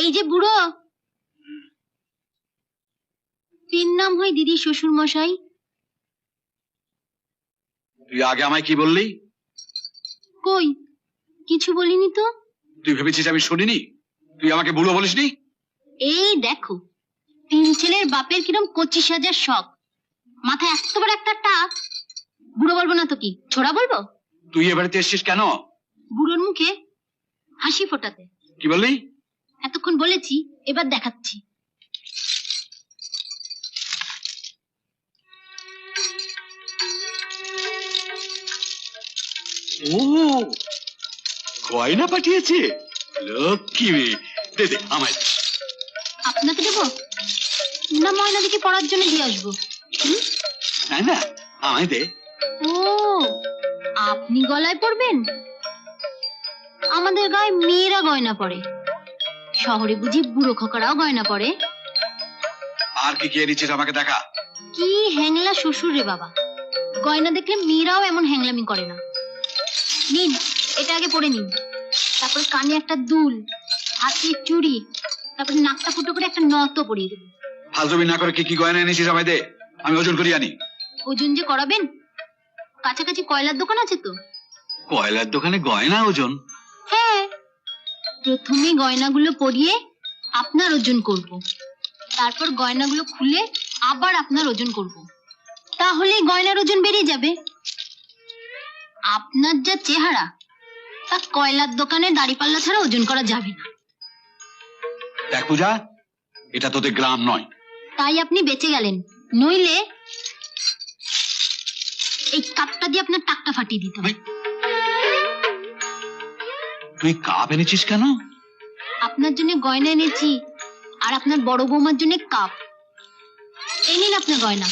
এই যে বুড়ো। তিন নাম হয় দিদি শ্বশুর মশাই তুই আগে আমায় কি বললি? কই? কিছু বলিনি তো। তুই ভেবেছিস আমি শুনিনি? তুই আমাকে বুড়ো বলিসনি? এই দেখো তিন ছেলের বাপের কিরম পঁচিশ হাজার শখ। মাথায় এত বড় একটা টাক। বুড়ো বলব না তো কি? ছোড়া বলব? তুই এ বাড়িতে এসছিস কেন? বুড়োর মুখে হাসি ফোটাতে। কি বললি? এতক্ষণ বলেছি এবার দেখাচ্ছি। ও গয়না পাঠিয়েছে। লক্ষ্মী মেয়ে দে দে আমায় আপনাকে দেবো? না ময়না দিকে পড়ার জন্য দিয়ে আসব। না না আমায় দে। ও আপনি গলায় পড়বেন? আমাদের গায়ে মেয়েরা গয়না পড়ে। শহরে বুঝি বুড়ো খোকারাও গয়না পড়ে আর কি কি এনেছিস আমাকে দেখা? কি হ্যাংলা শ্বশুর রে বাবা। গয়না দেখলে মেয়েরাও এমন হ্যাংলামি করে না। নিন এটা আগে পরে নিন। তারপর কানে একটা দুল হাতে চুড়ি তারপরে নাকটা ফুটো করে একটা নত পরিয়ে দেবেন ফালতুবি না করে কি কি গয়না এনেছিস আমায় দে। আমি ওজন করি আনি। ওজন যে করাবেন? কাছাকাছি কয়লার দোকান আছে তো? কয়লার দোকানে গয়না ওজন? হ্যাঁ প্রথমে গয়নাগুলো পরিয়ে আপনার ওজন করব। তারপর গয়নাগুলো খুলে আবার আপনার ওজন করব। তাহলে গয়নার ওজন বেরিয়ে যাবে। আপনার যা চেহারা তা কয়লার দোকানে দাড়িপাল্লা ছাড়া ওজন করা যাবে না। দেখ পূজা এটা তোদের গ্রাম নয়। তাই আপনি বেঁচে গেলেন। নইলে এই কাপটা দিয়ে আপনার টাকটা ফাটিয়ে দিতে হবে। তুই কাপ এনেছিস কেন? আপনার জন্য গয়না এনেছি, আর আপনার বড় বৌমার জন্য কাপ। এই নিন আপনার গয়না।